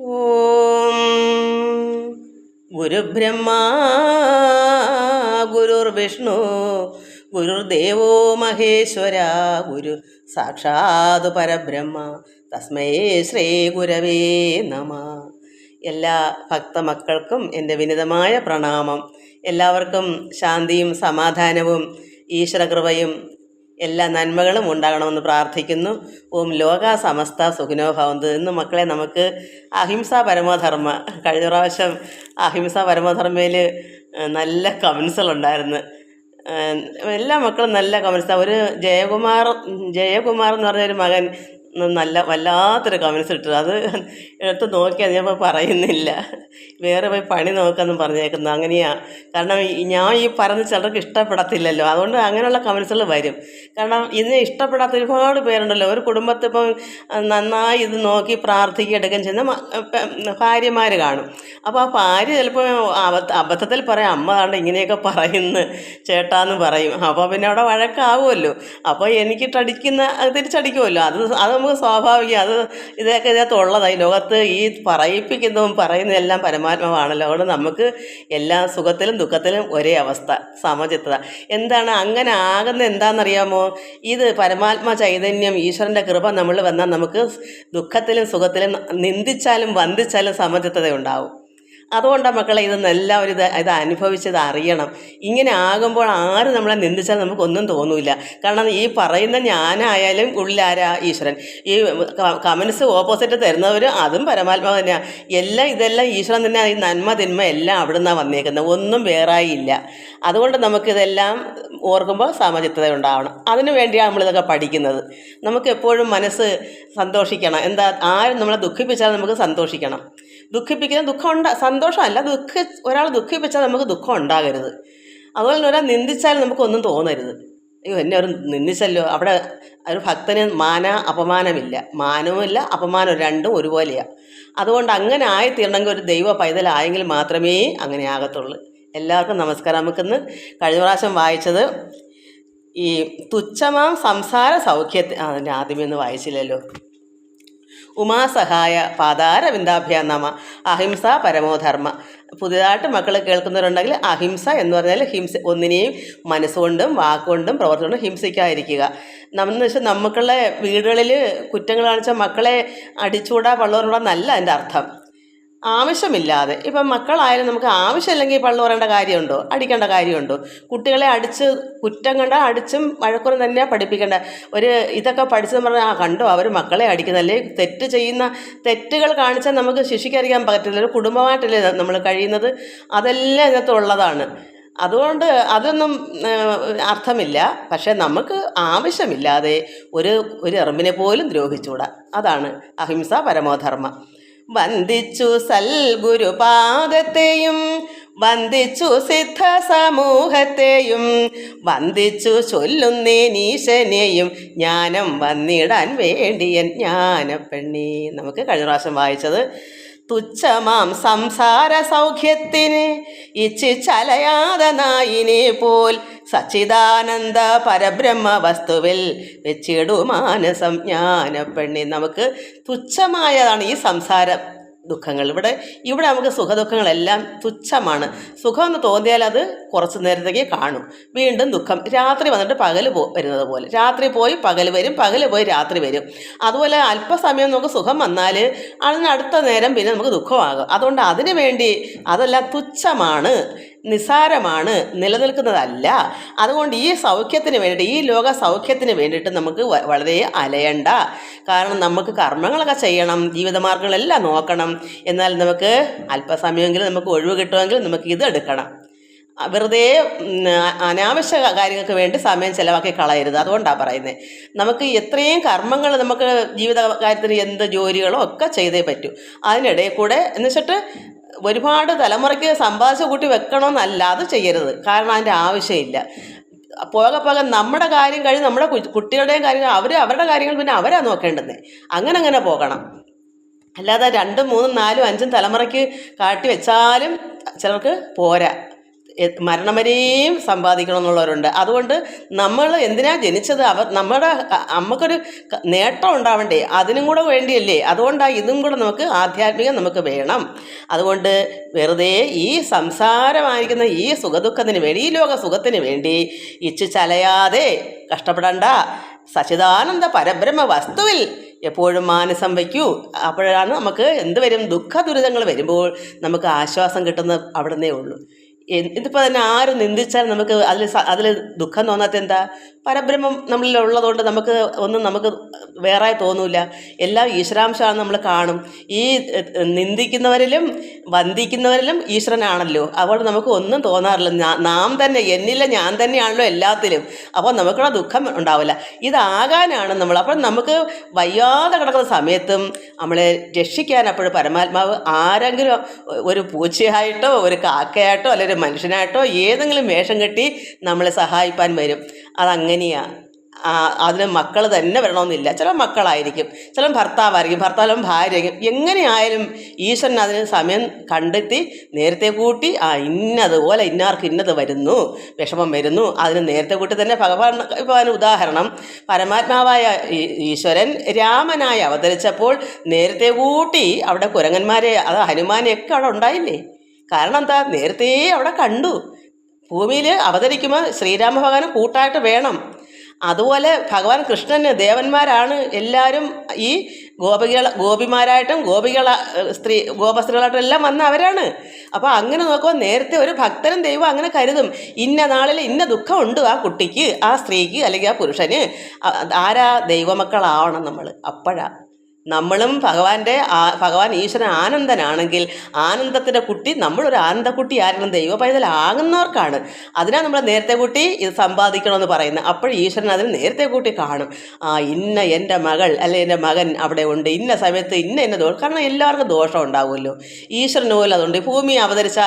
ഓം. ഗുരുബ്രഹ്മ ഗുരുർവിഷ്ണു ഗുരുദേവോ മഹേശ്വര ഗുരു സാക്ഷാത് പരബ്രഹ്മ തസ്മൈ ശ്രീ ഗുരവേ നമ. എല്ലാ ഭക്തമക്കൾക്കും എന്റെ വിനിതമായ പ്രണാമം. എല്ലാവർക്കും ശാന്തിയും സമാധാനവും ഈശ്വരകൃപയും എല്ലാ നന്മകളും ഉണ്ടാകണമെന്ന് പ്രാർത്ഥിക്കുന്നു. ഓം ലോക സമസ്ത സുഖിനോ ഭവന്തു. ഇന്ന് മക്കളെ നമുക്ക് അഹിംസ പരമധർമ്മ കഴിഞ്ഞ പ്രാവശ്യം അഹിംസ പരമധർമ്മയിൽ നല്ല കമൻസുകളുണ്ടായിരുന്നു എല്ലാ മക്കളും നല്ല കമൻസാണ് ഒരു ജയകുമാർ ജയകുമാർ എന്ന് പറഞ്ഞൊരു മകൻ നല്ല വല്ലാത്തൊരു കമൻസ് ഇട്ടു അത് എടുത്ത് നോക്കിയാൽ ഞാൻ പറയുന്നില്ല. വേറെ പോയി പണി നോക്കാമെന്ന് പറഞ്ഞേക്കുന്നു. അങ്ങനെയാണ് കാരണം ഞാൻ ഈ പറഞ്ഞ ചിലർക്ക് ഇഷ്ടപ്പെടത്തില്ലല്ലോ. അതുകൊണ്ട് അങ്ങനെയുള്ള കമൻസുകൾ വരും. കാരണം ഇതിനെ ഇഷ്ടപ്പെടാത്ത ഒരുപാട് പേരുണ്ടല്ലോ. ഒരു കുടുംബത്തിപ്പം നന്നായി ഇത് നോക്കി പ്രാർത്ഥിക്കുക എടുക്കുകയും ചെയ്യുന്ന ഭാര്യമാർ കാണും. അപ്പോൾ ആ ഭാര്യ ചിലപ്പോൾ അബദ്ധത്തിൽ പറയാം അമ്മ താണ്ട് ഇങ്ങനെയൊക്കെ പറയുന്നു. ചേട്ടാന്ന് പറയും. അപ്പോൾ പിന്നെ അവിടെ വഴക്കാവുമല്ലോ. അപ്പോൾ എനിക്കിട്ടടിക്കുന്ന ടടിക്കുന്ന തിരിച്ചടിക്കുമല്ലോ. അത് അത് നമുക്ക് സ്വാഭാവികം അത് ഇതൊക്കെ ഇതിനകത്ത് ഈ ലോകത്ത് ഈ പറയിപ്പിക്കുന്നതും പറയുന്നതെല്ലാം പരമാത്മാവാണല്ലോ. അതുകൊണ്ട് നമുക്ക് എല്ലാ സുഖത്തിലും ദുഃഖത്തിലും ഒരേ അവസ്ഥ സമചിത്തത. എന്താണ് അങ്ങനെ ആകുന്ന എന്താണെന്നറിയാമോ? ഇത് പരമാത്മാ ചൈതന്യം ഈശ്വരന്റെ കൃപ നമ്മൾ വന്നാൽ നമുക്ക് ദുഃഖത്തിലും സുഖത്തിലും നിന്ദിച്ചാലും വന്ദിച്ചാലും സമചിത്തത ഉണ്ടാവും. അതുകൊണ്ടാണ് മക്കളെ ഇത് എല്ലാവരും ഇത് ഇത് അനുഭവിച്ചത് അറിയണം. ഇങ്ങനെ ആകുമ്പോൾ ആര് നമ്മളെ നിന്ദിച്ചാൽ നമുക്കൊന്നും തോന്നില്ല കാരണം ഈ പറയുന്ന ഞാനായാലും ഉള്ളിലാരാ? ഈശ്വരൻ. ഈ കമൻസ് ഓപ്പോസിറ്റ് തരുന്നവർ അതും പരമാത്മാവ് തന്നെയാണ് എല്ലാം ഇതെല്ലാം ഈശ്വരൻ തന്നെ ഈ നന്മ തിന്മ എല്ലാം അവിടെ നിന്നാണ് വന്നേക്കുന്നത് ഒന്നും വേറായില്ല. അതുകൊണ്ട് നമുക്കിതെല്ലാം ഓർക്കുമ്പോൾ സമചിത്തത ഉണ്ടാവണം. അതിനു വേണ്ടിയാണ് നമ്മളിതൊക്കെ പഠിക്കുന്നത്. നമുക്ക് എപ്പോഴും മനസ്സ് സന്തോഷിക്കണം. എന്താ ആരും നമ്മളെ ദുഃഖിപ്പിച്ചാൽ നമുക്ക് സന്തോഷിക്കണം. ദുഃഖിപ്പിക്കുന്ന ദുഃഖം ഉണ്ടാ സന്തോഷമല്ല ദുഃഖ ഒരാൾ ദുഃഖിപ്പിച്ചാൽ നമുക്ക് ദുഃഖം ഉണ്ടാകരുത്. അതുപോലെ തന്നെ ഒരാൾ നിന്ദിച്ചാൽ നമുക്കൊന്നും തോന്നരുത്. അയ്യോ എന്നെ ഒരു നിന്ദിച്ചല്ലോ അവിടെ ഒരു ഭക്തന് മാന അപമാനമില്ല. മാനവുമില്ല അപമാനവും രണ്ടും ഒരുപോലെയാണ് അതുകൊണ്ട് അങ്ങനെ ആയിത്തീരണമെങ്കിൽ ഒരു ദൈവ പൈതലായെങ്കിൽ മാത്രമേ അങ്ങനെ ആകത്തുള്ളൂ. എല്ലാവർക്കും നമസ്കാരം. നമുക്കിന്ന് കഴിഞ്ഞ പ്രാവശ്യം വായിച്ചത് ഈ തുച്ഛമാം സംസാര സൗഖ്യത്തെ അതിന്റെ ആദ്യമേ ഒന്ന് വായിച്ചില്ലല്ലോ. ഉമാസഹായ പാതാരവിന്ദാഭ്യ നമ അഹിംസ പരമോധർമ്മ പുതിയതായിട്ട് മക്കൾ കേൾക്കുന്നവരുണ്ടെങ്കിൽ അഹിംസ എന്ന് പറഞ്ഞാൽ ഹിംസ ഒന്നിനെയും മനസ്സുകൊണ്ടും വാക്കുകൊണ്ടും പ്രവർത്തി കൊണ്ടും ഹിംസിക്കാതിരിക്കുക നമ്മൾ വെച്ചാൽ നമുക്കുള്ള വീടുകളിൽ കുറ്റങ്ങൾ കാണിച്ച മക്കളെ അടിച്ചുകൂടാ പള്ളുവരുള്ള നല്ല അതിന്റെ അർത്ഥം. ആവശ്യമില്ലാതെ. ഇപ്പം മക്കളായാലും നമുക്ക് ആവശ്യമില്ലെങ്കിൽ പള്ളു പറയേണ്ട കാര്യമുണ്ടോ? അടിക്കേണ്ട കാര്യമുണ്ടോ? കുട്ടികളെ അടിച്ച് കുറ്റം കണ്ടാൽ അടിച്ചും വഴക്കുറം തന്നെ പഠിപ്പിക്കേണ്ട ഒരു ഇതൊക്കെ പഠിച്ചെന്ന് പറഞ്ഞാൽ ആ കണ്ടോ? അവർ മക്കളെ അടിക്കുന്നല്ലേ തെറ്റ് ചെയ്യുന്ന തെറ്റുകൾ കാണിച്ചാൽ നമുക്ക് ശിക്ഷിക്കാതിരിക്കാൻ പറ്റില്ല ഒരു കുടുംബമായിട്ടല്ലേ നമ്മൾ കഴിയുന്നത്? അതെല്ലാം ഇതിനകത്ത് ഉള്ളതാണ്. അതുകൊണ്ട് അതൊന്നും അർത്ഥമില്ല. പക്ഷേ നമുക്ക് ആവശ്യമില്ലാതെ ഒരു ഒരു എറുമ്പിനെ പോലും ദ്രോഹിച്ചുകൂടാ. അതാണ് അഹിംസ പരമോധർമ്മ. വന്ദിച്ചു സൽഗുരുപാദത്തെയും വന്ദിച്ചു സിദ്ധ സമൂഹത്തെയും വന്ദിച്ചു ചൊല്ലുന്നേനീശനെയും ജ്ഞാനം വന്നിടാൻ വേണ്ടിയൻ ജ്ഞാനപ്പെണ്ണി. നമുക്ക് കഴിഞ്ഞ പ്രാവശ്യം വായിച്ചത് തുച്ഛമാം സംസാര സൗഖ്യത്തിന് ഇച്ഛിച്ചലയാതെ നായിനെ പോൽ സച്ചിദാനന്ദ പരബ്രഹ്മ വസ്തുവിൽ വെച്ചിടുമാനസം ജ്ഞാനപ്പെണ്ണി. നമുക്ക് തുച്ഛമായതാണ് ഈ സംസാര. ദുഃഖങ്ങൾ. ഇവിടെ ഇവിടെ നമുക്ക് സുഖദുഃഖങ്ങളെല്ലാം തുച്ഛമാണ്. സുഖം എന്ന് തോന്നിയാൽ അത് കുറച്ച് നേരത്തേക്ക് കാണും. വീണ്ടും ദുഃഖം. രാത്രി വന്നിട്ട് പകൽ പോ വരുന്നത് പോലെ. രാത്രി പോയി പകൽ വരും പകൽ പോയി രാത്രി വരും. അതുപോലെ അല്പസമയം നമുക്ക് സുഖം വന്നാൽ അതിന് അടുത്ത നേരം പിന്നെ നമുക്ക് ദുഃഖമാകും. അതുകൊണ്ട് അതിനു വേണ്ടി അതെല്ലാം തുച്ഛമാണ്. നിസാരമാണ് നിലനിൽക്കുന്നതല്ല. അതുകൊണ്ട് ഈ സൗഖ്യത്തിന് വേണ്ടിയിട്ട് ഈ ലോക സൗഖ്യത്തിന് വേണ്ടിയിട്ട് നമുക്ക് വളരെ അലയണ്ട. കാരണം നമുക്ക് കർമ്മങ്ങളൊക്കെ ചെയ്യണം ജീവിതമാർഗങ്ങളെല്ലാം നോക്കണം. എന്നാൽ നമുക്ക് അല്പസമയമെങ്കിലും നമുക്ക് ഒഴിവ് കിട്ടുമെങ്കിൽ നമുക്ക് ഇത് എടുക്കണം. വെറുതെ അനാവശ്യ കാര്യങ്ങൾക്ക് വേണ്ടി സമയം ചിലവാക്കി കളയരുത്. അതുകൊണ്ടാണ് പറയുന്നത് നമുക്ക് എത്രയും കർമ്മങ്ങൾ നമുക്ക് ജീവിത കാര്യത്തിന് എന്ത് ജോലികളോ ഒക്കെ ചെയ്തേ പറ്റൂ. അതിനിടയിൽ കൂടെ എന്ന് വെച്ചിട്ട് ഒരുപാട് തലമുറയ്ക്ക് സമ്പാദിച്ച കൂട്ടി വെക്കണമെന്നല്ല അത് ചെയ്യരുത്. കാരണം അതിന്റെ ആവശ്യമില്ല. പോകെ പോകെ നമ്മുടെ കാര്യം കഴിഞ്ഞ് നമ്മുടെ കുട്ടികളുടെയും കാര്യങ്ങൾ അവർ അവരുടെ കാര്യങ്ങൾ പിന്നെ അവരാ നോക്കേണ്ടത് അങ്ങനെ അങ്ങനെ പോകണം. അല്ലാതെ രണ്ടും മൂന്നും നാലും അഞ്ചും തലമുറയ്ക്ക് കാട്ടി വെച്ചാലും ചിലർക്ക് പോരാ. മരണം വരെയും സമ്പാദിക്കണം എന്നുള്ളവരുണ്ട് അതുകൊണ്ട് നമ്മൾ എന്തിനാ ജനിച്ചത്? അവർ നമ്മുടെ നമുക്കൊരു നേട്ടം ഉണ്ടാവണ്ടേ? അതിനും കൂടെ വേണ്ടിയല്ലേ? അതുകൊണ്ടാണ് ഇതും കൂടെ നമുക്ക് ആധ്യാത്മികം നമുക്ക് വേണം. അതുകൊണ്ട് വെറുതെ ഈ സംസാരമായിരിക്കുന്ന ഈ സുഖദുഃഖത്തിന് വേണ്ടി ഈ ലോക സുഖത്തിന് വേണ്ടി ഇച്ചു ചലയാതെ കഷ്ടപ്പെടണ്ട. സച്ചിദാനന്ദ പരബ്രഹ്മ വസ്തുവിൽ എപ്പോഴും മാനസം വയ്ക്കൂ. അപ്പോഴാണ് നമുക്ക് എന്ത് വരും ദുഃഖ ദുരിതങ്ങൾ വരുമ്പോൾ നമുക്ക് ആശ്വാസം കിട്ടുന്നത് അവിടുന്നേ ഉള്ളൂ. ഇതിപ്പോൾ തന്നെ ആരും നിന്ദിച്ചാൽ നമുക്ക് അതിൽ അതിൽ ദുഃഖം തോന്നാത്ത എന്താ പരബ്രഹ്മം നമ്മളിൽ ഉള്ളതുകൊണ്ട് നമുക്ക് ഒന്നും നമുക്ക് വേറെ തോന്നൂല. എല്ലാം ഈശ്വരാംശമാണ് നമ്മൾ കാണും. ഈ നിന്ദിക്കുന്നവരിലും വന്ദിക്കുന്നവരിലും ഈശ്വരനാണല്ലോ. അതുകൊണ്ട് നമുക്ക് ഒന്നും തോന്നാറില്ല. നാം തന്നെ എന്നില്ല ഞാൻ തന്നെയാണല്ലോ എല്ലാത്തിലും. അപ്പോൾ നമുക്കുള്ള ദുഃഖം ഉണ്ടാവില്ല. ഇതാകാനാണ് നമ്മൾ. അപ്പോൾ നമുക്ക് വയ്യാതെ കിടക്കുന്ന സമയത്തും നമ്മളെ രക്ഷിക്കാൻ അപ്പോഴും പരമാത്മാവ് ആരെങ്കിലും ഒരു പൂച്ചയായിട്ടോ ഒരു കാക്കയായിട്ടോ അല്ലെങ്കിൽ ഒരു മനുഷ്യനായിട്ടോ ഏതെങ്കിലും വേഷം കെട്ടി നമ്മളെ സഹായിപ്പാൻ വരും. അതങ്ങനെയാ. ആ, അതിന് മക്കൾ തന്നെ വരണമെന്നില്ല. ചില മക്കളായിരിക്കും ചില ഭർത്താവായിരിക്കും ഭർത്താവും ഭാര്യയായിരിക്കും. എങ്ങനെയായാലും ഈശ്വരൻ അതിന് സമയം കണ്ടെത്തി നേരത്തെ കൂട്ടി ആ ഇന്നതുപോലെ ഇന്നാർക്ക് ഇന്നത് വരുന്നു വിഷമം വരുന്നു. അതിന് നേരത്തെ കൂട്ടി തന്നെ ഭഗവാൻ അതിന് ഉദാഹരണം. പരമാത്മാവായ ഈശ്വരൻ രാമനായി അവതരിച്ചപ്പോൾ നേരത്തെ കൂട്ടി അവിടെ കുരങ്ങന്മാരെ അത് ഹനുമാനെയൊക്കെ അവിടെ ഉണ്ടായില്ലേ? കാരണം എന്താ? നേരത്തെ അവിടെ കണ്ടു. ഭൂമിയിൽ അവതരിക്കുമ്പോൾ ശ്രീരാമ ഭഗവാന് കൂട്ടായിട്ട് വേണം. അതുപോലെ ഭഗവാൻ കൃഷ്ണന് ദേവന്മാരാണ് എല്ലാവരും ഈ ഗോപികൾ ഗോപിമാരായിട്ടും ഗോപികൾ സ്ത്രീ ഗോപസ്ത്രീകളായിട്ടും എല്ലാം വന്ന അവരാണ്. അപ്പോൾ അങ്ങനെ നോക്കുമ്പോൾ നേരത്തെ ഒരു ഭക്തനും ദൈവം അങ്ങനെ കരുതും. ഇന്ന നാളിൽ ഇന്ന ദുഃഖമുണ്ട് ആ കുട്ടിക്ക് ആ സ്ത്രീക്ക് അല്ലെങ്കിൽ ആ പുരുഷന്. ആരാ ദൈവമക്കളാവണം നമ്മൾ അപ്പോഴാ. നമ്മളും ഭഗവാന്റെ ഭഗവാൻ ഈശ്വരൻ ആനന്ദനാണെങ്കിൽ ആനന്ദത്തിന്റെ കുട്ടി നമ്മളൊരു ആനന്ദക്കുട്ടി ആരണം ദൈവ പൈതലാകുന്നവർക്കാണ് അതിനാ നമ്മൾ നേരത്തെ കൂട്ടി ഇത് സമ്പാദിക്കണമെന്ന് പറയുന്നത്. അപ്പോൾ ഈശ്വരൻ അതിന് നേരത്തെ കൂട്ടി കാണും. ആ ഇന്ന എന്റെ മകൾ അല്ലെ എന്റെ മകൻ അവിടെ ഉണ്ട്. ഇന്ന സമയത്ത് ഇന്ന ഇന്ന ദോഷം കാരണം എല്ലാവർക്കും ദോഷം ഉണ്ടാവുമല്ലോ. ഈശ്വരന് പോലും അതുണ്ട്. ഭൂമി അവതരിച്ച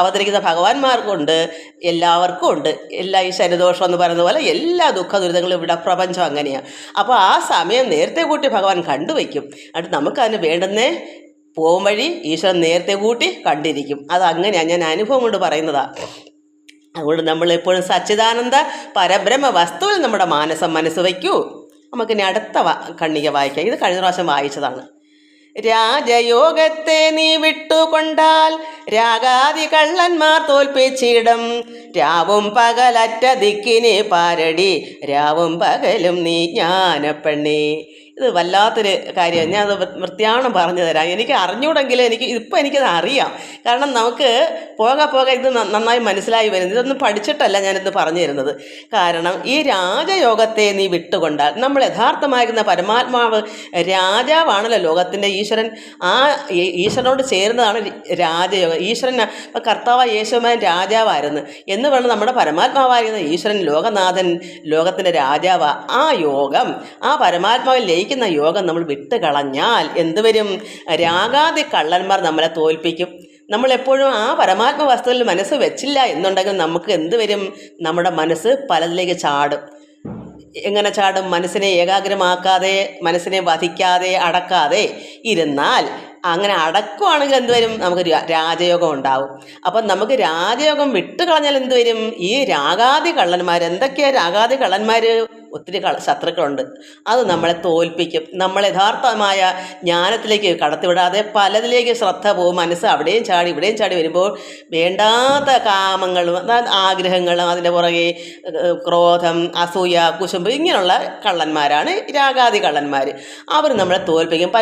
അവതരിക്കുന്ന ഭഗവാന്മാർക്കുണ്ട്. എല്ലാവർക്കും ഉണ്ട്. എല്ലാ ഈ ദോഷം എന്ന് പറയുന്ന പോലെ എല്ലാ ദുഃഖ ദുരിതങ്ങളും ഇവിടെ പ്രപഞ്ചം അങ്ങനെയാണ് അപ്പോൾ ആ സമയം നേരത്തെ കൂട്ടി ഭഗവാൻ കണ്ടുവയ്ക്കും. എന്നിട്ട് നമുക്ക് അതിന് വേണ്ടുന്നേ പോകും വഴി ഈശ്വരൻ നേരത്തെ കൂട്ടി കണ്ടിരിക്കും. അത് അങ്ങനെയാണ് ഞാൻ അനുഭവം കൊണ്ട് പറയുന്നതാണ് അതുകൊണ്ട് നമ്മൾ എപ്പോഴും സച്ചിദാനന്ദ പരബ്രഹ്മ വസ്തുവിൽ നമ്മുടെ മാനസം മനസ്സ് വയ്ക്കൂ. നമുക്കിനി അടുത്ത കണ്ണിക വായിക്കാം. ഇത് കഴിഞ്ഞ പ്രാവശ്യം വായിച്ചതാണ്. രാജയോഗത്തെ നീ വിട്ടുകൊണ്ടാൽ രാഗാദി കള്ളന്മാർ തോൽപ്പിച്ചിടും. രാവും പകലറ്റ ദിക്കിനെ പാരടി. രാവും പകലും നീ ജ്ഞാനപ്പെണ്ണേ. ഇത് വല്ലാത്തൊരു കാര്യമാണ്. ഞാൻ അത് വൃത്തിയാണം പറഞ്ഞു തരാം. എനിക്ക് അറിഞ്ഞൂടെങ്കിലും എനിക്ക് ഇപ്പം എനിക്കത് അറിയാം. കാരണം നമുക്ക് പോകെ പോകെ ഇത് നന്നായി മനസ്സിലായി വരുന്നത് ഇതൊന്നും പഠിച്ചിട്ടല്ല ഞാനിത് പറഞ്ഞു തരുന്നത്. കാരണം ഈ രാജയോഗത്തെ നീ വിട്ടുകൊണ്ടാൽ നമ്മൾ യഥാർത്ഥമായിരുന്ന പരമാത്മാവ് രാജാവാണല്ലോ ലോകത്തിന്റെ ഈശ്വരൻ. ആ ഈശ്വരനോട് ചേരുന്നതാണ് രാജയോഗം. ഈശ്വരൻ ഇപ്പം കർത്താവ് യേശുമാൻ രാജാവായിരുന്നു. എന്ന് വേണം നമ്മുടെ പരമാത്മാവായിരുന്ന ഈശ്വരൻ ലോകനാഥൻ ലോകത്തിന്റെ രാജാവ് ആ യോഗം ആ പരമാത്മാവിൽ ലയിക്കുന്ന യോഗം നമ്മൾ വിട്ട് കളഞ്ഞാൽ എന്ത് വരും? രാഗാതി കള്ളന്മാർ നമ്മളെ തോൽപ്പിക്കും. നമ്മളെപ്പോഴും ആ പരമാത്മ വസ്തുവിൽ മനസ്സ് വെച്ചില്ല എന്നുണ്ടെങ്കിൽ നമുക്ക് എന്ത് വരും? നമ്മുടെ മനസ്സ് പലതിലേക്ക് ചാടും. എങ്ങനെ ചാടും? മനസ്സിനെ ഏകാഗ്രമാക്കാതെ മനസ്സിനെ വധിക്കാതെ അടക്കാതെ ഇരുന്നാൽ അങ്ങനെ അടക്കുവാണെങ്കിൽ എന്ത് വരും? നമുക്ക് രാജയോഗം ഉണ്ടാവും. അപ്പം നമുക്ക് രാജയോഗം വിട്ടു കളഞ്ഞാൽ എന്ത് വരും? ഈ രാഗാദി കള്ളന്മാർ എന്തൊക്കെയാ രാഗാദി കള്ളന്മാർ ഒത്തിരി കള ശത്രുക്കളുണ്ട്. അത് നമ്മളെ തോൽപ്പിക്കും. നമ്മൾ യഥാർത്ഥമായ ജ്ഞാനത്തിലേക്ക് കടത്തിവിടാതെ പലതിലേക്ക് ശ്രദ്ധ പോകും. മനസ്സ് അവിടെയും ചാടി ഇവിടെയും ചാടി വരുമ്പോൾ വേണ്ടാത്ത കാമങ്ങളും അതായത് ആഗ്രഹങ്ങളും അതിന്റെ പുറകെ ക്രോധം അസൂയ കുശുമ്പ് ഇങ്ങനെയുള്ള കള്ളന്മാരാണ് രാഗാദി കള്ളന്മാർ. അവർ നമ്മളെ തോൽപ്പിക്കും.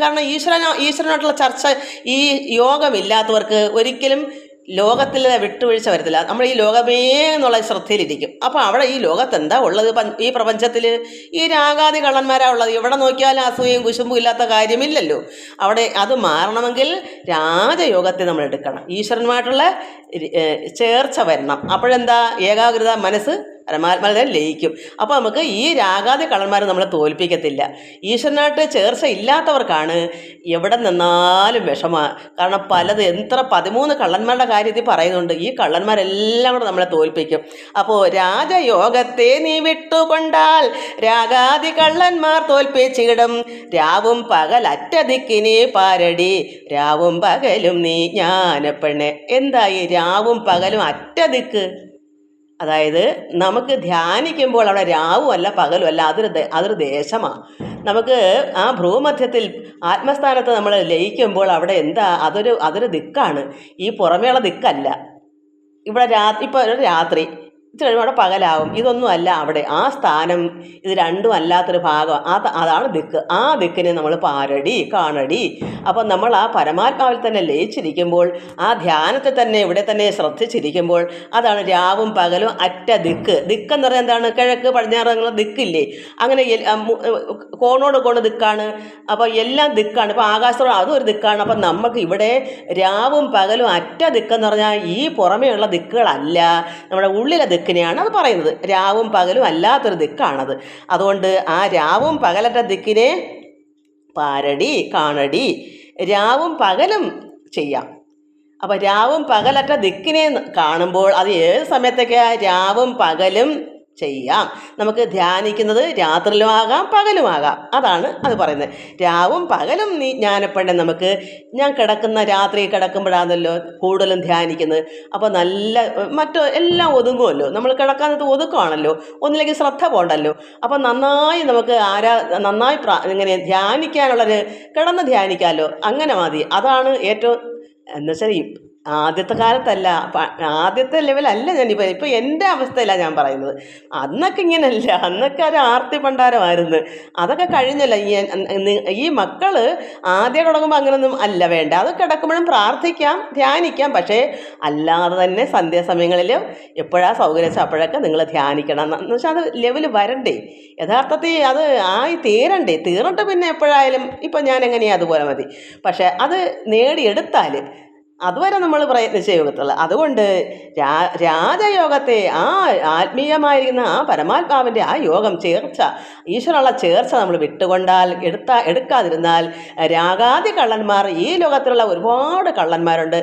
കാരണം ഈശ്വരൻ ഈശ്വരന ഈശ്വരനായിട്ടുള്ള ചർച്ച ഈ യോഗമില്ലാത്തവർക്ക് ഒരിക്കലും ലോകത്തിൽ വിട്ടുവീഴ്ച വരത്തില്ല. നമ്മൾ ഈ ലോകമേ എന്നുള്ള ശ്രദ്ധയിലിരിക്കും. അപ്പോൾ അവിടെ ഈ ലോകത്ത് എന്താ ഉള്ളത് ഈ പ്രപഞ്ചത്തിൽ ഈ രാഗാതി കള്ളന്മാരാ ഉള്ളത്. എവിടെ നോക്കിയാലും അസൂയയും കുശുമ്പും ഇല്ലാത്ത കാര്യമില്ലല്ലോ. അവിടെ അത് മാറണമെങ്കിൽ രാജയോഗത്തെ നമ്മൾ എടുക്കണം. ഈശ്വരനുമായിട്ടുള്ള ചേർച്ച വരണം. അപ്പോഴെന്താ? ഏകാഗ്രത മനസ്സ് പരമാത്മാവിനെ ലയിക്കും. അപ്പോൾ നമുക്ക് ഈ രാഗാതി കള്ളന്മാരെ നമ്മളെ തോൽപ്പിക്കത്തില്ല. ഈശ്വരനായിട്ട് ചേർച്ച ഇല്ലാത്തവർക്കാണ് എവിടെ നിന്നാലും വിഷമ. കാരണം പലത് എത്ര പതിമൂന്ന് കള്ളന്മാരുടെ കാര്യത്തിൽ പറയുന്നുണ്ട്. ഈ കള്ളന്മാരെല്ലാം കൂടെ നമ്മളെ തോൽപ്പിക്കും. അപ്പോൾ രാജയോഗത്തെ നീ വിട്ടുകൊണ്ടാൽ രാഗാതി കള്ളന്മാർ തോൽപ്പിച്ചിടും. രാവും പകലറ്റ അറ്റതിക്കിനെ പാരടി. രാവും പകലും നീ ജ്ഞാനപ്പെണ്ണെ. എന്തായി രാവും പകലും അറ്റ ദിക്ക് അതായത് നമുക്ക് ധ്യാനിക്കുമ്പോൾ അവിടെ രാവും അല്ല അതൊരു അതൊരു ദേശമാണ് നമുക്ക് ആ ഭ്രൂമധ്യത്തിൽ ആത്മസ്ഥാനത്ത് നമ്മൾ ലയിക്കുമ്പോൾ അവിടെ എന്താ അതൊരു അതൊരു ദിക്കാണ്. ഈ പുറമേയുള്ള ദിക്കല്ല. ഇവിടെ രാ ഇപ്പോൾ ഒരു രാത്രി ഇത് കഴിയുമ്പോൾ അവിടെ പകലാവും. ഇതൊന്നും അല്ല അവിടെ. ആ സ്ഥാനം ഇത് രണ്ടും അല്ലാത്തൊരു ഭാഗം. ആ അതാണ് ദിക്ക്. ആ ദിക്കിനെ നമ്മൾ പാരടി കാണടി. അപ്പം നമ്മൾ ആ പരമാത്മാവിൽ തന്നെ ലയിച്ചിരിക്കുമ്പോൾ ആ ധ്യാനത്തെ തന്നെ ഇവിടെ തന്നെ ശ്രദ്ധിച്ചിരിക്കുമ്പോൾ അതാണ് രാവും പകലും അറ്റ ദിക്ക്. ദിക്കെന്ന് പറയുന്നത് എന്താണ്? കിഴക്ക് പടിഞ്ഞാറ് അങ്ങനെ ദിക്കില്ലേ? അങ്ങനെ കോണോട് കോണ് ദിക്കാണ്. അപ്പോൾ എല്ലാം ദിക്കാണ്. ഇപ്പോൾ ആകാശത്തോട് അതും ഒരു ദിക്കാണ്. അപ്പം നമുക്ക് ഇവിടെ രാവും പകലും അറ്റ ദിക്കെന്ന് പറഞ്ഞാൽ ഈ പുറമേയുള്ള ദിക്കുകളല്ല. നമ്മുടെ ഉള്ളിലെ ദിക്കിനെയാണ് അത് പറയുന്നത്. രാവും പകലും അല്ലാത്തൊരു ദിക്കാണത്. അതുകൊണ്ട് ആ രാവും പകലറ്റ ദിക്കിനെ പാരടി കാണടി രാവും പകലും ചെയ്യാം. അപ്പോൾ രാവും പകലറ്റ ദിക്കിനെ കാണുമ്പോൾ അത് ഏത് സമയത്തൊക്കെയാണ് രാവും പകലും ചെയ്യാം. നമുക്ക് ധ്യാനിക്കുന്നത് രാത്രിയിലും ആകാം പകലും ആകാം. അതാണ് അത് പറയുന്നത്. രാവും പകലും നീ ജ്ഞാനപ്പെടണം നമുക്ക് ഞാൻ കിടക്കുന്ന രാത്രി കിടക്കുമ്പോഴാണല്ലോ കൂടുതലും ധ്യാനിക്കുന്നത്. അപ്പോൾ നല്ല മറ്റോ എല്ലാം ഒതുങ്ങുമല്ലോ നമ്മൾ കിടക്കാനത്ത് ഒതുക്കമാണല്ലോ ഒന്നിലേക്ക് ശ്രദ്ധ പോകണ്ടല്ലോ അപ്പോൾ നന്നായി നമുക്ക് ആരാ നന്നായി പ്രാ ഇങ്ങനെ ധ്യാനിക്കാനുള്ളൊരു കിടന്ന് ധ്യാനിക്കാമല്ലോ അങ്ങനെ മതി. അതാണ് ഏറ്റവും എന്നുവെച്ചാൽ ആദ്യത്തെ കാലത്തല്ല. ആദ്യത്തെ ലെവലല്ല ഞാനിപ്പോൾ ഇപ്പോൾ എന്റെ അവസ്ഥയിലാണ് ഞാൻ പറയുന്നത്. അന്നൊക്കെ ഇങ്ങനെയല്ല. അന്നൊക്കെ ഒരു ആർത്തി ഭണ്ഡാരമായിരുന്നു അതൊക്കെ കഴിഞ്ഞല്ല. ഈ മക്കൾ ആദ്യം തുടങ്ങുമ്പോൾ അങ്ങനൊന്നും അല്ല വേണ്ട. അതൊക്കെ കിടക്കുമ്പോഴും പ്രാർത്ഥിക്കാം ധ്യാനിക്കാം. പക്ഷേ അല്ലാതെ തന്നെ സന്ധ്യാസമയങ്ങളിൽ എപ്പോഴാ സൗകര്യം അപ്പോഴൊക്കെ നിങ്ങൾ ധ്യാനിക്കണം. എന്ന് വെച്ചാൽ അത് ലെവൽ വരണ്ടേ. യഥാർത്ഥത്തിൽ അത് ആയി തീരണ്ടേ. തീർന്നിട്ട് പിന്നെ എപ്പോഴായാലും ഇപ്പം ഞാൻ എങ്ങനെയാണ് അതുപോലെ മതി. പക്ഷേ അത് നേടിയെടുത്താൽ അതുവരെ നമ്മൾ പ്രയത്നിച്ചേ യോഗത്തുള്ളൂ അതുകൊണ്ട് രാ രാജയോഗത്തെ ആ ആത്മീയമായിരിക്കുന്ന ആ പരമാത്മാവിന്റെ ആ യോഗം ചേർച്ച ഈശ്വരനുള്ള ചേർച്ച നമ്മൾ വിട്ടുകൊണ്ടാൽ എടുത്താ എടുക്കാതിരുന്നാൽ രാഗാദി കള്ളന്മാർ ഈ ലോകത്തിലുള്ള ഒരുപാട് കള്ളന്മാരുണ്ട്.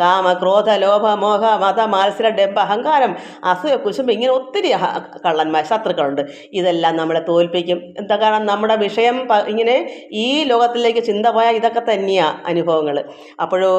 കാമ ക്രോധ ലോഭ മോഹ മത മാത്സര ഡെമ്പ അഹങ്കാരം അസൂയ കുശുമ്പ് ഇങ്ങനെ ഒത്തിരി കള്ളന്മാർ ശത്രുക്കളുണ്ട്. ഇതെല്ലാം നമ്മളെ തോൽപ്പിക്കും. എന്താ കാരണം? നമ്മുടെ വിഷയം ഇങ്ങനെ ഈ ലോകത്തിലേക്ക് ചിന്ത പോയാൽ ഇതൊക്കെ തന്നെയാണ് അനുഭവങ്ങൾ അപ്പോഴോ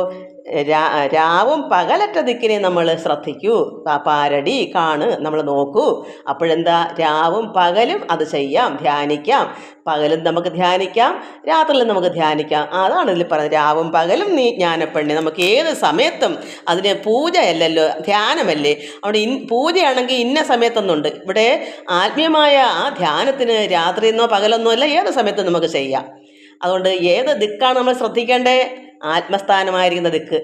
രാവും പകലറ്റ ദിക്കിനെ നമ്മൾ ശ്രദ്ധിക്കൂ. പാരടി കാണ് നമ്മൾ നോക്കൂ. അപ്പോഴെന്താ? രാവും പകലും അത് ചെയ്യാം ധ്യാനിക്കാം. പകലും നമുക്ക് ധ്യാനിക്കാം രാത്രിയിലും നമുക്ക് ധ്യാനിക്കാം. അതാണ് ഇതിൽ പറയുന്നത്. രാവും പകലും നീ ജ്ഞാനപ്പെണ്ണി. നമുക്ക് ഏത് സമയത്തും അതിന് പൂജയല്ലല്ലോ ധ്യാനമല്ലേ? അവിടെ ഇൻ പൂജയാണെങ്കിൽ ഇന്ന സമയത്തൊന്നുണ്ട്. ഇവിടെ ആത്മീയമായ ആ ധ്യാനത്തിന് രാത്രിയെന്നോ പകലെന്നോ അല്ല ഏത് സമയത്തും നമുക്ക് ചെയ്യാം. അതുകൊണ്ട് ഏത് ദിക്കാണ് നമ്മൾ ശ്രദ്ധിക്കേണ്ടേ? ആത്മസ്ഥാനമായിരിക്കുന്ന ദിക്ക്.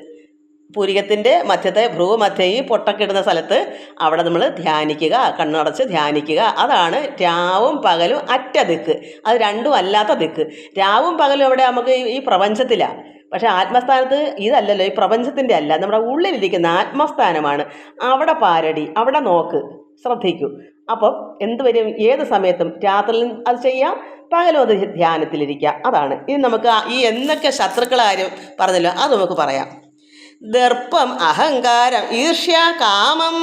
പൂരികത്തിന്റെ മധ്യത്തെ ഭ്രൂമധ്യ ഈ പൊട്ടക്കിടുന്ന സ്ഥലത്ത് അവിടെ നമ്മൾ ധ്യാനിക്കുക കണ്ണടച്ച് ധ്യാനിക്കുക. അതാണ് രാവും പകലും അറ്റ ദിക്ക്. അത് രണ്ടും അല്ലാത്ത ദിക്ക്. രാവും പകലും അവിടെ നമുക്ക് ഈ- പ്രപഞ്ചത്തിലാണ് പക്ഷേ ആത്മസ്ഥാനത്ത് ഇതല്ലല്ലോ ഈ പ്രപഞ്ചത്തിന്റെ അല്ല. നമ്മുടെ ഉള്ളിലിരിക്കുന്ന ആത്മസ്ഥാനമാണ്. അവിടെ പാരടി അവിടെ നോക്ക്. ശ്രദ്ധിക്കൂ. അപ്പം എന്ത് വരും ഏത് സമയത്തും രാത്രിയിലും അത് ചെയ്യാം പകലും അത് ധ്യാനത്തിലിരിക്കുക അതാണ്. ഇനി നമുക്ക് ഈ എന്നൊക്കെ ശത്രുക്കളെ കാര്യം പറഞ്ഞല്ലോ അത് നമുക്ക് പറയാം. ദർപ്പം അഹങ്കാരം ഈർഷ്യ കാമം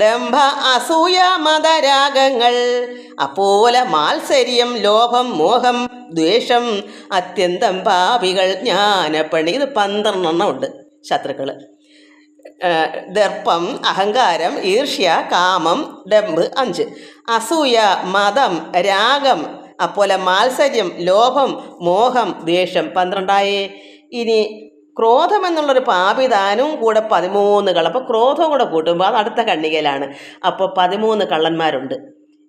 ഡംഭ അസൂയ മതരാഗങ്ങൾ അപ്പോലെ മാത്സര്യം ലോഭം മോഹം ദ്വേഷം അത്യന്തം പാപികൾ ജ്ഞാനപ്പണി ഇത് പന്ത്രണ്ടെണ്ണം ഉണ്ട് ശത്രുക്കൾ ദർപ്പം അഹങ്കാരം ഈർഷ്യ കാമം ഡംബ് അഞ്ച്. അസൂയ മതം രാഗം അപ്പോലെ മാത്സര്യം ലോഭം മോഹം ദേഷ്യം പന്ത്രണ്ടായി. ഇനി ക്രോധം എന്നുള്ളൊരു പാപിദാനവും കൂടെ പതിമൂന്ന് കള്ള. അപ്പോൾ ക്രോധം കൂടെ കൂട്ടുമ്പോൾ അത് അടുത്ത കണ്ണികയിലാണ്. അപ്പോൾ പതിമൂന്ന് കള്ളന്മാരുണ്ട്.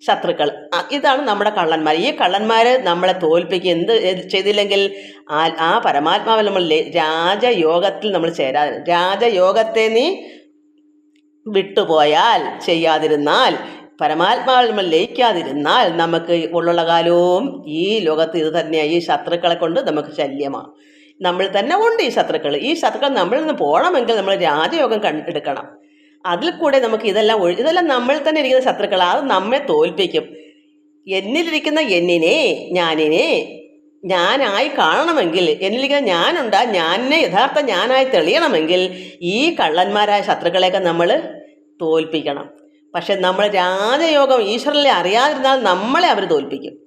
ശത്രുക്കൾ. ഇതാണ് നമ്മുടെ കള്ളന്മാർ. ഈ കള്ളന്മാർ നമ്മളെ തോൽപ്പിക്കുക എന്ത് ചെയ്തില്ലെങ്കിൽ ആ ആ പരമാത്മാവിൽ നമ്മൾ രാജയോഗത്തിൽ നമ്മൾ ചേരാ രാജയോഗത്തെ നീ വിട്ടുപോയാൽ ചെയ്യാതിരുന്നാൽ പരമാത്മാവിൽ ലയിക്കാതിരുന്നാൽ നമുക്ക് ഉള്ള കാലവും ഈ ലോകത്ത് ഇത് തന്നെയാണ് ഈ ശത്രുക്കളെ കൊണ്ട് നമുക്ക് ശല്യമാണ്. നമ്മൾ തന്നെ ഉണ്ട് ഈ ശത്രുക്കൾ. ഈ ശത്രുക്കൾ നമ്മളിൽ നിന്ന് പോകണമെങ്കിൽ നമ്മൾ രാജയോഗം കണ്ടെടുക്കണം അതിൽ കൂടെ നമുക്ക് ഇതെല്ലാം ഒഴി ഇതെല്ലാം നമ്മൾ തന്നെ ഇരിക്കുന്ന ശത്രുക്കൾ അത് നമ്മെ തോൽപ്പിക്കും. എന്നിലിരിക്കുന്ന എന്നിനെ ഞാനിനെ ഞാനായി കാണണമെങ്കിൽ എന്നിലിരിക്കുന്ന ഞാനുണ്ട് ഞാനെ യഥാർത്ഥ ഞാനായി തെളിയണമെങ്കിൽ ഈ കള്ളന്മാരായ ശത്രുക്കളെയൊക്കെ നമ്മൾ തോൽപ്പിക്കണം. പക്ഷെ നമ്മൾ രാജയോഗം ഈശ്വരനെ അറിയാതിരുന്നാൽ നമ്മളെ അവർ തോൽപ്പിക്കും.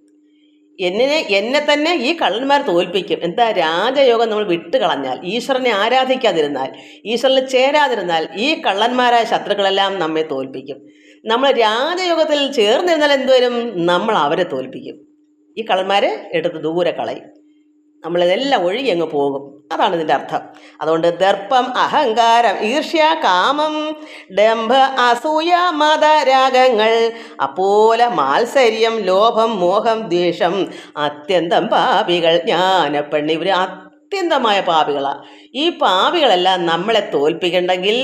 എന്നെ എന്നെ തന്നെ ഈ കള്ളന്മാർ തോൽപ്പിക്കും. എന്താ രാജയോഗം നമ്മൾ വിട്ടു കളഞ്ഞാൽ ഈശ്വരനെ ആരാധിക്കാതിരുന്നാൽ ഈശ്വരനെ ചേരാതിരുന്നാൽ ഈ കള്ളന്മാരായ ശത്രുക്കളെല്ലാം നമ്മെ തോൽപ്പിക്കും. നമ്മൾ രാജയോഗത്തിൽ ചേർന്നിരുന്നാൽ എന്തുവരും? നമ്മൾ അവരെ തോൽപ്പിക്കും. ഈ കള്ളന്മാരെ എടുത്ത് ദൂരെ കളയും. നമ്മളിതെല്ലാം ഒഴുകി അങ്ങ് പോകും. അതാണ് ഇതിന്റെ അർത്ഥം. അതുകൊണ്ട് ദർപ്പം അഹങ്കാരം ഈർഷ്യ കാമം ഡംഭ അസൂയ മതരാഗങ്ങൾ അപ്പോലെ മാത്സര്യം ലോഭം മോഹം ദ്വേഷം അത്യന്തം പാപികൾ ജ്ഞാനപ്പെണ്ണി ഇവർ അത്യന്തമായ പാപികളാണ് ഈ പാപികളെല്ലാം നമ്മളെ തോൽപ്പിക്കണ്ടെങ്കിൽ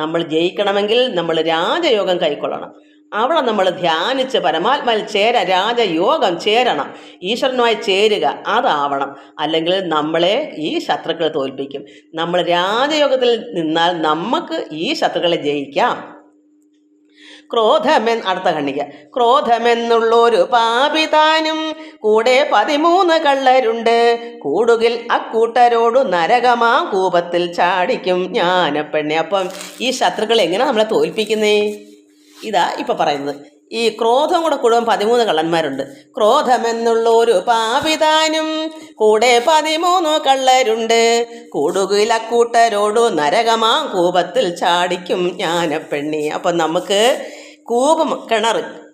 നമ്മൾ ജയിക്കണമെങ്കിൽ നമ്മൾ രാജയോഗം കൈക്കൊള്ളണം. അവിടെ നമ്മൾ ധ്യാനിച്ച് പരമാത്മാവിൽ ചേര രാജയോഗം ചേരണം. ഈശ്വരനുമായി ചേരുക അതാവണം. അല്ലെങ്കിൽ നമ്മളെ ഈ ശത്രുക്കളെ തോൽപ്പിക്കും. നമ്മൾ രാജയോഗത്തിൽ നിന്നാൽ നമുക്ക് ഈ ശത്രുക്കളെ ജയിക്കാം. ക്രോധമെൻ അടുത്ത ഖണ്ഡിക. ക്രോധമെന്നുള്ളൊരു പാപിതാനും കൂടെ പതിമൂന്ന് കള്ളരുണ്ട്. കൂടുകിൽ അക്കൂട്ടരോടു നരകമാ കൂപത്തിൽ ചാടിക്കും. ഞാനപ്പെണ്ണി. അപ്പം ഈ ശത്രുക്കളെ എങ്ങനെ നമ്മളെ തോൽപ്പിക്കുന്നേ? ഇതാ ഇപ്പോൾ പറയുന്നത്. ഈ ക്രോധം കൂടെ കൂടുമ്പോൾ പതിമൂന്ന് കള്ളന്മാരുണ്ട്. ക്രോധമെന്നുള്ള ഒരു പാപിതാനും കൂടെ പതിമൂന്ന് കള്ളരുണ്ട്. കൂടുകില കൂട്ടരോടു നരകമാ കൂപത്തിൽ ചാടിക്കും ഞാനപ്പെണ്ണി അപ്പം നമുക്ക് കൂപം കിണർ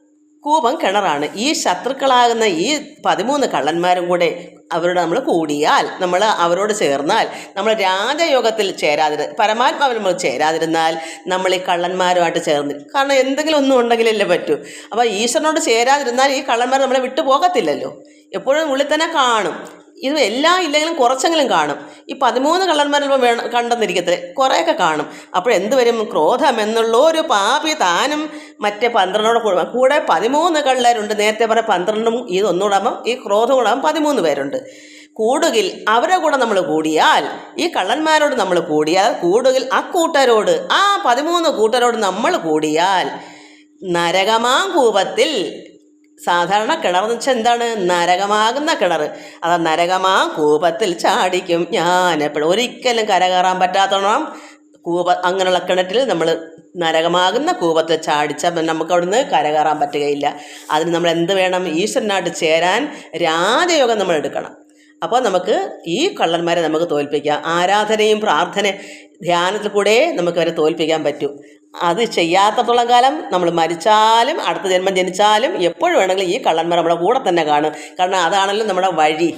കൂപം കിണറാണ്. ഈ ശത്രുക്കളാകുന്ന ഈ പതിമൂന്ന് കള്ളന്മാരും കൂടെ അവരോട് നമ്മൾ കൂടിയാൽ നമ്മൾ അവരോട് ചേർന്നാൽ നമ്മൾ രാജയോഗത്തിൽ ചേരാതിരു പരമാത്മാവിൽ നമ്മൾ ചേരാതിരുന്നാൽ നമ്മൾ ഈ കള്ളന്മാരുമായിട്ട് ചേർന്ന് കാരണം എന്തെങ്കിലും ഒന്നും ഉണ്ടെങ്കിലല്ലേ പറ്റൂ. അപ്പോൾ ഈശ്വരനോട് ചേരാതിരുന്നാൽ ഈ കള്ളന്മാർ നമ്മളെ വിട്ടു പോകത്തില്ലല്ലോ എപ്പോഴും ഉള്ളിൽ തന്നെ കാണും. ഇത് എല്ലാം ഇല്ലെങ്കിലും കുറച്ചെങ്കിലും കാണും. ഈ പതിമൂന്ന് കള്ളന്മാരുമ്പോൾ വേണം കണ്ടെന്നിരിക്കത്തില്ല? കുറേയൊക്കെ കാണും. അപ്പോൾ എന്ത് വരും ക്രോധം എന്നുള്ള ഒരു പാപി താനും മറ്റേ പന്ത്രണ്ടോടെ കൂടെ കൂടെ പതിമൂന്ന് കള്ളരുണ്ട്. നേരത്തെ പറഞ്ഞ പന്ത്രണ്ടും ഇതൊന്നുകൂടാകുമ്പം ഈ ക്രോധം കൂടാകുമ്പോൾ പതിമൂന്ന് പേരുണ്ട്. കൂടുകിൽ അവരെ കൂടെ നമ്മൾ കൂടിയാൽ ഈ കള്ളന്മാരോട് നമ്മൾ കൂടിയാൽ കൂടുകിൽ ആ കൂട്ടരോട് ആ പതിമൂന്ന് കൂട്ടരോട് നമ്മൾ കൂടിയാൽ നരകമാം കൂപത്തിൽ സാധാരണ കിണർ എന്ന് വെച്ചാൽ എന്താണ്? നരകമാകുന്ന കിണർ. അത് നരകമാ കൂപത്തിൽ ചാടിക്കും. ഞാൻ എപ്പോഴും ഒരിക്കലും കരകയറാൻ പറ്റാത്തോണം കൂപ അങ്ങനെയുള്ള കിണറ്റിൽ നമ്മൾ നരകമാകുന്ന കൂപത്തിൽ ചാടിച്ചാൽ നമുക്ക് അവിടുന്ന് കരകയറാൻ പറ്റുകയില്ല. അതിന് നമ്മൾ എന്ത് വേണം? ഈശ്വരനായിട്ട് ചേരാൻ രാജയോഗം നമ്മൾ എടുക്കണം. അപ്പോൾ നമുക്ക് ഈ കള്ളന്മാരെ നമുക്ക് തോൽപ്പിക്കാം. ആരാധനയും പ്രാർത്ഥന ധ്യാനത്തിൽ കൂടെ നമുക്ക് അവരെ തോൽപ്പിക്കാൻ പറ്റും. അത് ചെയ്യാത്തത്തോളം കാലം നമ്മൾ മരിച്ചാലും അടുത്ത ജന്മം ജനിച്ചാലും എപ്പോഴും വേണമെങ്കിലും ഈ കള്ളന്മാർ നമ്മുടെ കൂടെ തന്നെ കാണും. കാരണം അതാണല്ലോ നമ്മുടെ വഴി.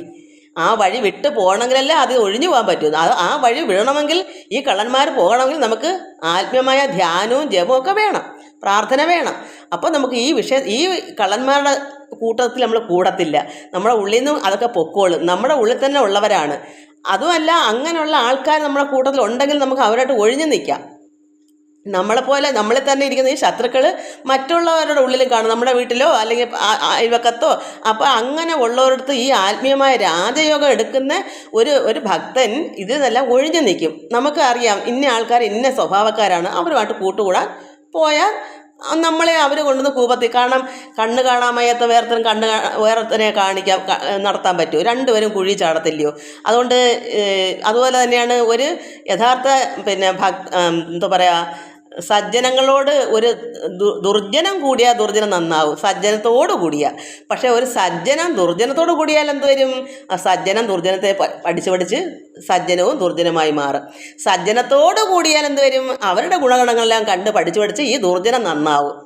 ആ വഴി വിട്ട് പോകണമെങ്കിലല്ലേ അത് ഒഴിഞ്ഞു പോകാൻ പറ്റൂ. അത് ആ വഴി വിടണമെങ്കിൽ ഈ കള്ളന്മാർ പോകണമെങ്കിൽ നമുക്ക് ആത്മീയമായ ധ്യാനവും ജപവും ഒക്കെ വേണം. പ്രാർത്ഥന വേണം. അപ്പോൾ നമുക്ക് ഈ വിഷയ ഈ കള്ളന്മാരുടെ കൂട്ടത്തിൽ നമ്മൾ കൂടത്തില്ല. നമ്മുടെ ഉള്ളിൽ നിന്നും അതൊക്കെ പൊക്കോളും. നമ്മുടെ ഉള്ളിൽ തന്നെ ഉള്ളവരാണ്. അതുമല്ല അങ്ങനെയുള്ള ആൾക്കാർ നമ്മുടെ കൂട്ടത്തിൽ ഉണ്ടെങ്കിൽ നമുക്ക് അവരായിട്ട് ഒഴിഞ്ഞു നിൽക്കാം. നമ്മളെപ്പോലെ നമ്മളെ തന്നെ ഇരിക്കുന്ന ഈ ശത്രുക്കൾ മറ്റുള്ളവരുടെ ഉള്ളിലും കാണും. നമ്മുടെ വീട്ടിലോ അല്ലെങ്കിൽ അയൽവക്കത്തോ അപ്പോൾ അങ്ങനെ ഉള്ളവരടുത്ത് ഈ ആത്മീയമായ രാജയോഗം എടുക്കുന്ന ഒരു ഒരു ഭക്തൻ ഇതിനെല്ലാം ഒഴിഞ്ഞു നിൽക്കും. നമുക്ക് അറിയാം ഇന്ന ആൾക്കാർ ഇന്ന സ്വഭാവക്കാരാണ്. അവരുമായിട്ട് കൂട്ടുകൂടാൻ പോയാൽ നമ്മളെ അവർ കൊണ്ടുവന്ന് കൂപത്തി കാരണം കണ്ണ് കാണാൻ വയ്യാത്ത വേറെത്തനും കണ്ണ് വേറെത്തനെ കാണിക്കാം നടത്താൻ പറ്റുമോ രണ്ടുപേരും കുഴി ചാടത്തില്ലയോ. അതുകൊണ്ട് അതുപോലെ തന്നെയാണ് ഒരു യഥാർത്ഥ പിന്നെ ഭക് എന്താ പറയുക സജ്ജനങ്ങളോട് ഒരു ദുർജനം കൂടിയാൽ ദുർജനം നന്നാവും. സജ്ജനത്തോട് കൂടിയ. പക്ഷേ ഒരു സജ്ജനം ദുർജനത്തോട് കൂടിയാൽ എന്ത് വരും? സജ്ജനം ദുർജനത്തെ പഠിച്ച് പഠിച്ച് സജ്ജനവും ദുർജനമായി മാറും. സജ്ജനത്തോട് കൂടിയാൽ എന്ത് വരും? അവരുടെ ഗുണഗണങ്ങളെല്ലാം കണ്ട് പഠിച്ച് പഠിച്ച് ഈ ദുർജനം നന്നാവും.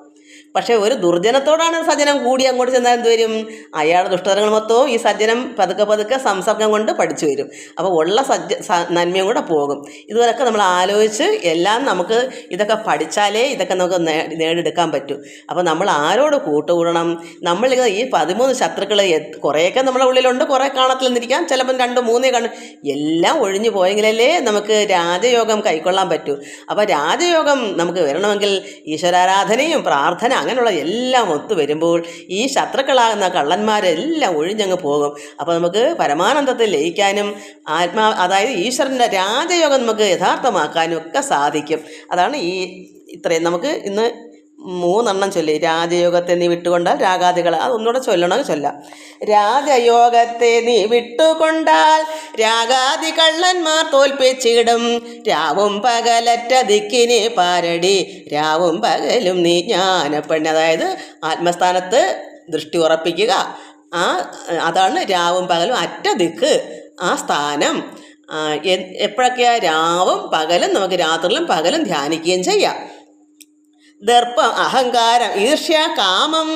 പക്ഷേ ഒരു ദുർജനത്തോടാണ് സജ്ജനം കൂടി അങ്ങോട്ട് ചെന്നാൽ എന്ത് വരും? അയാളുടെ ദുഷ്ടതകൾ മൊത്തവും ഈ സജ്ജനം പതുക്കെ പതുക്കെ സംസർഗം കൊണ്ട് പഠിച്ചു വരും. അപ്പോൾ ഉള്ള സജ്ജ നന്മയും കൂടെ പോകും. ഇതുപോലൊക്കെ നമ്മൾ ആലോചിച്ച് എല്ലാം നമുക്ക് ഇതൊക്കെ പഠിച്ചാലേ ഇതൊക്കെ നമുക്ക് നേടിയെടുക്കാൻ പറ്റൂ. അപ്പോൾ നമ്മൾ ആരോട് കൂട്ടുകൂടണം? നമ്മൾ ഈ പതിമൂന്ന് ശത്രുക്കൾ കുറേയൊക്കെ നമ്മുടെ ഉള്ളിലുണ്ട്. കുറേ കാണത്തില്ലെന്നിരിക്കാം. ചിലപ്പം രണ്ട് മൂന്നേ കാണും എല്ലാം ഒഴിഞ്ഞു പോയെങ്കിലല്ലേ നമുക്ക് രാജയോഗം കൈക്കൊള്ളാൻ പറ്റൂ. അപ്പോൾ രാജയോഗം നമുക്ക് വരണമെങ്കിൽ ഈശ്വരാരാധനയും പ്രാർത്ഥന അങ്ങനെയുള്ള എല്ലാം ഒത്തു വരുമ്പോൾ ഈ ശത്രുക്കളാകുന്ന കള്ളന്മാരെല്ലാം ഒഴിഞ്ഞങ്ങ് പോകും. അപ്പോൾ നമുക്ക് പരമാനന്ദത്തെ ലയിക്കാനും ആത്മാ അതായത് ഈശ്വരന്റെ രാജയോഗം നമുക്ക് യഥാർത്ഥമാക്കാനും ഒക്കെ സാധിക്കും. അതാണ് ഈ ഇത്രയും നമുക്ക് ഇന്ന് മൂന്നെണ്ണം ചൊല്ലി. രാജയോഗത്തെ നീ വിട്ടുകൊണ്ടാൽ രാഗാദികൾ അത് ഒന്നുകൂടെ ചൊല്ലണമെങ്കിൽ ചൊല്ലാം. രാജയോഗത്തെ നീ വിട്ടുകൊണ്ടാൽ രാഗാദി കള്ളന്മാർ തോൽപ്പിച്ചിടും. രാവും പകലറ്റ ദിക്കിനെ പാരടി. രാവും പകലും നീ ജ്ഞാനപ്പെണ്ണി. അതായത് ആത്മസ്ഥാനത്ത് ദൃഷ്ടി ഉറപ്പിക്കുക. ആ അതാണ് രാവും പകലും അറ്റ ദിക്ക് ആ സ്ഥാനം. എപ്പോഴൊക്കെയാ രാവും പകലും നമുക്ക് രാത്രിയിലും പകലും ധ്യാനിക്കുകയും ചെയ്യാം. ദർപ്പം അഹങ്കാരം ഈർഷ്യ കാമം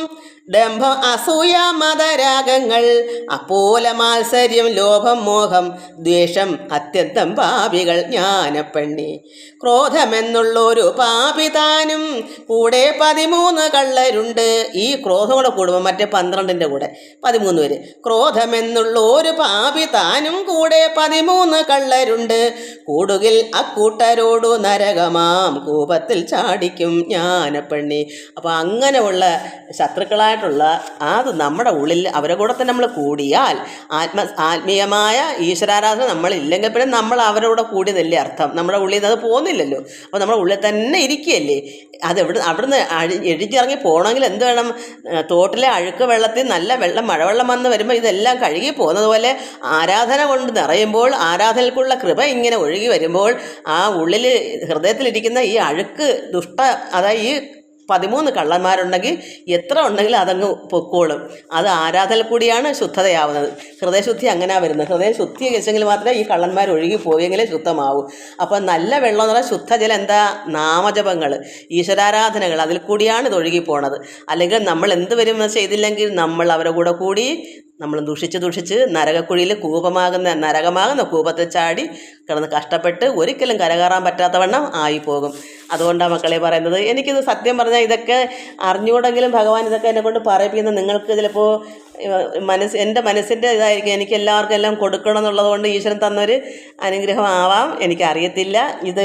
ഡംഭം അസൂയ മതരാഗങ്ങൾ അപ്പോല മാത്സര്യം ലോഭം മോഹം ദ്വേഷം അത്യന്തം പാപികൾ ജ്ഞാനപ്പെണ്ണി. ക്രോധമെന്നുള്ളൊരു പാപി താനും കൂടെ പതിമൂന്ന് കള്ളരുണ്ട്. ഈ ക്രോധം കൂടെ കൂടുമ്പോൾ മറ്റേ പന്ത്രണ്ടിന്റെ കൂടെ പതിമൂന്ന് പേര്. ക്രോധമെന്നുള്ള ഒരു പാപി താനും കൂടെ പതിമൂന്ന് കള്ളരുണ്ട്. കൂടുകിൽ അക്കൂട്ടരോടു നരകമാം കൂപത്തിൽ ചാടിക്കും ജ്ഞാനപ്പെണ്ണി. അപ്പോൾ അങ്ങനെയുള്ള ശത്രുക്കളായിട്ടുള്ള അത് നമ്മുടെ ഉള്ളിൽ അവരെ കൂടെ തന്നെ നമ്മൾ കൂടിയാൽ ആത്മ ആത്മീയമായ ഈശ്വരാരാധന നമ്മളില്ലെങ്കിൽ പിന്നെ നമ്മൾ അവരോട് കൂടെ കൂടിയതല്ലേ അർത്ഥം. നമ്മുടെ ഉള്ളിൽ നിന്ന് അത് പോകുന്നില്ലല്ലോ അപ്പോൾ നമ്മുടെ ഉള്ളിൽ തന്നെ ഇരിക്കുകയല്ലേ. അത് എവിടെ അവിടുന്ന് അഴി എഴുതിയിറങ്ങി പോകണമെങ്കിൽ എന്ത് വേണം? തോട്ടിലെ അഴുക്ക് വെള്ളത്തിൽ നല്ല വെള്ളം മഴവെള്ളം വന്ന് വരുമ്പോൾ ഇതെല്ലാം കഴുകി പോകുന്നത് പോലെ ആരാധന കൊണ്ട് നിറയുമ്പോൾ ആരാധനക്കുള്ള കൃപ ഇങ്ങനെ ഒഴുകി വരുമ്പോൾ ആ ഉള്ളിൽ ഹൃദയത്തിലിരിക്കുന്ന ഈ അഴുക്ക് ദുഷ്ട അതായത് ഈ പതിമൂന്ന് കള്ളന്മാരുണ്ടെങ്കിൽ എത്ര ഉണ്ടെങ്കിലും അതങ്ങ് പൊക്കോളും. അത് ആരാധന കൂടിയാണ് ശുദ്ധതയാവുന്നത്. ഹൃദയശുദ്ധി അങ്ങനെയാണ് വരുന്നത്. ഹൃദയം ശുദ്ധി കഴിച്ചെങ്കിൽ മാത്രമേ ഈ കള്ളന്മാർ ഒഴുകി പോയെങ്കിലേ ശുദ്ധമാവൂ. അപ്പോൾ നല്ല വെള്ളം എന്ന് പറഞ്ഞാൽ ശുദ്ധജലം എന്താ? നാമജപങ്ങൾ ഈശ്വരാരാധനകൾ അതിൽ കൂടിയാണ് ഇത് ഒഴുകി പോണത്. അല്ലെങ്കിൽ നമ്മൾ എന്ത് വരും ചെയ്തില്ലെങ്കിൽ നമ്മൾ അവരുടെ കൂടെ കൂടി നമ്മൾ ദുഷിച്ച് ദുഷിച്ച് നരകക്കുഴിയിൽ കൂപമാകുന്ന നരകമാകുന്ന കൂപത്തെ ചാടി കിടന്ന് കഷ്ടപ്പെട്ട് ഒരിക്കലും കരകയറാൻ പറ്റാത്തവണ്ണം ആയിപ്പോകും. അതുകൊണ്ടാണ് മക്കളെ പറയുന്നത്. എനിക്കിത് സത്യം പറഞ്ഞാൽ ഇതൊക്കെ അറിഞ്ഞുകൂടെങ്കിലും ഭഗവാൻ ഇതൊക്കെ എന്നെ കൊണ്ട് പറയിപ്പിക്കുന്നത്. നിങ്ങൾക്ക് ചിലപ്പോൾ മനസ്സ് എന്റെ മനസ്സിന്റെ ഇതായിരിക്കും. എനിക്ക് എല്ലാവർക്കും എല്ലാം കൊടുക്കണം എന്നുള്ളത് കൊണ്ട് ഈശ്വരൻ തന്നൊരു അനുഗ്രഹമാവാം. എനിക്കറിയത്തില്ല. ഇത്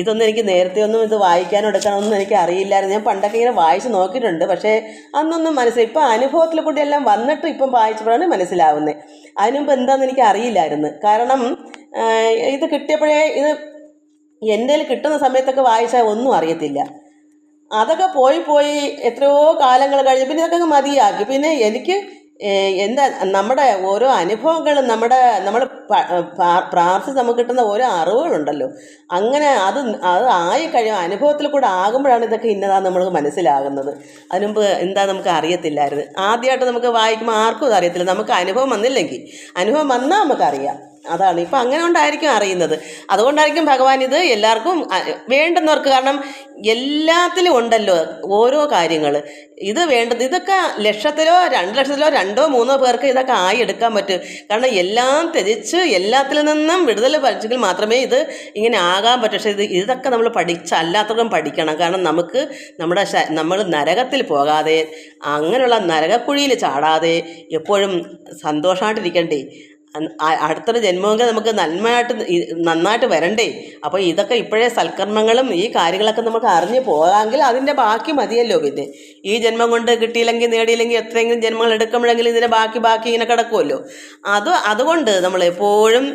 ഇതൊന്നും എനിക്ക് നേരത്തെ ഒന്നും ഇത് വായിക്കാനോ എടുക്കാനൊന്നും എനിക്ക് അറിയില്ലായിരുന്നു ഞാൻ പണ്ടൊക്കെ ഇങ്ങനെ വായിച്ച് നോക്കിയിട്ടുണ്ട്. പക്ഷേ അന്നൊന്നും മനസ്സിൽ ഇപ്പോൾ അനുഭവത്തിൽ കൂടി എല്ലാം വന്നിട്ട് ഇപ്പം വായിച്ചപ്പോഴാണ് മനസ്സിലാവുന്നത്. അതിനുമ്പ് എന്താണെന്ന് എനിക്ക് അറിയില്ലായിരുന്നു കാരണം ഇത് കിട്ടിയപ്പോഴേ ഇത് എന്റെ കിട്ടുന്ന സമയത്തൊക്കെ വായിച്ചാൽ ഒന്നും അറിയത്തില്ല. അതൊക്കെ പോയി പോയി എത്രയോ കാലങ്ങൾ കഴിഞ്ഞ് പിന്നെ ഇതൊക്കെ മതിയാക്കി. പിന്നെ എനിക്ക് എന്താ നമ്മുടെ ഓരോ അനുഭവങ്ങളും നമ്മുടെ നമ്മൾ പ്രാർത്ഥിച്ച് നമുക്ക് കിട്ടുന്ന ഓരോ അറിവുകളുണ്ടല്ലോ. അങ്ങനെ അത് അത് ആയി കഴിയും അനുഭവത്തിൽ കൂടെ ആകുമ്പോഴാണ് ഇതൊക്കെ ഇന്നതാന്ന് നമ്മൾ മനസ്സിലാകുന്നത്. അതിനുമുമ്പ് എന്താ നമുക്ക് അറിയത്തില്ലായിരുന്നു. ആദ്യമായിട്ട് നമുക്ക് വായിക്കുമ്പോൾ ആർക്കും അത് അറിയത്തില്ല. നമുക്ക് അനുഭവം വന്നില്ലെങ്കിൽ. അനുഭവം വന്നാൽ നമുക്കറിയാം. അതാണ്. ഇപ്പം അങ്ങനെ കൊണ്ടായിരിക്കും അറിയുന്നത്. അതുകൊണ്ടായിരിക്കും ഭഗവാൻ ഇത് എല്ലാവർക്കും വേണ്ടെന്നവർക്ക് കാരണം എല്ലാത്തിലും ഉണ്ടല്ലോ ഓരോ കാര്യങ്ങൾ ഇത് വേണ്ടത് ഇതൊക്കെ ലക്ഷത്തിലോ രണ്ട് ലക്ഷത്തിലോ രണ്ടോ മൂന്നോ പേർക്ക് ഇതൊക്കെ ആയി എടുക്കാൻ പറ്റും. കാരണം എല്ലാം ത്യജിച്ച് എല്ലാത്തിൽ നിന്നും വിടുതൽ പഠിച്ചെങ്കിൽ മാത്രമേ ഇത് ഇങ്ങനെ ആകാൻ പറ്റൂ. പക്ഷേ ഇത് ഇതൊക്കെ നമ്മൾ പഠിച്ച അല്ലാത്തവർക്കും പഠിക്കണം. കാരണം നമുക്ക് നമ്മുടെ നമ്മൾ നരകത്തിൽ പോകാതെ അങ്ങനെയുള്ള നരകക്കുഴിയിൽ ചാടാതെ എപ്പോഴും സന്തോഷമായിട്ടിരിക്കണ്ടേ അടുത്തൊരു ജന്മമെങ്കിൽ നമുക്ക് നന്മയായിട്ട് നന്നായിട്ട് വരണ്ടേ? അപ്പോൾ ഇതൊക്കെ ഇപ്പോഴേ സൽക്കർമ്മങ്ങളും ഈ കാര്യങ്ങളൊക്കെ നമുക്ക് അറിഞ്ഞു പോകാമെങ്കിൽ അതിന്റെ ബാക്കി മതിയല്ലോ പിന്നെ. ഈ ജന്മം കൊണ്ട് കിട്ടിയില്ലെങ്കിൽ നേടിയില്ലെങ്കിൽ എത്രയെങ്കിലും ജന്മങ്ങൾ എടുക്കുമ്പോഴെങ്കിലും ഇതിന്റെ ബാക്കി ബാക്കി ഇങ്ങനെ കിടക്കുമല്ലോ. അത് അതുകൊണ്ട് നമ്മൾ എപ്പോഴും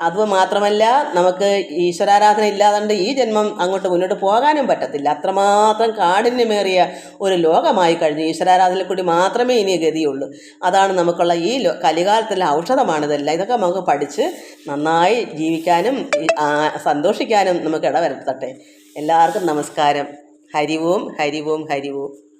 അത് മാത്രമല്ല നമുക്ക് ഈശ്വരാരാധന ഇല്ലാതെ ഈ ജന്മം അങ്ങോട്ട് മുന്നോട്ട് പോകാനും പറ്റത്തില്ല. അത്രമാത്രം കാഠിന്യമേറിയ ഒരു ലോകമായി കഴിഞ്ഞു ഈശ്വരാരാധനയിൽ കൂടി മാത്രമേ ഇനി ഗതിയുള്ളൂ. അതാണ് നമുക്കുള്ള ഈ കലികാലത്തിലെ ഔഷധമാണിതെല്ലാം ഇതൊക്കെ നമുക്ക് പഠിച്ച് നന്നായി ജീവിക്കാനും സന്തോഷിക്കാനും നമുക്ക് ഇടവരുത്തട്ടെ. എല്ലാവർക്കും നമസ്കാരം. ഹരിവും ഹരിവും ഹരിവും.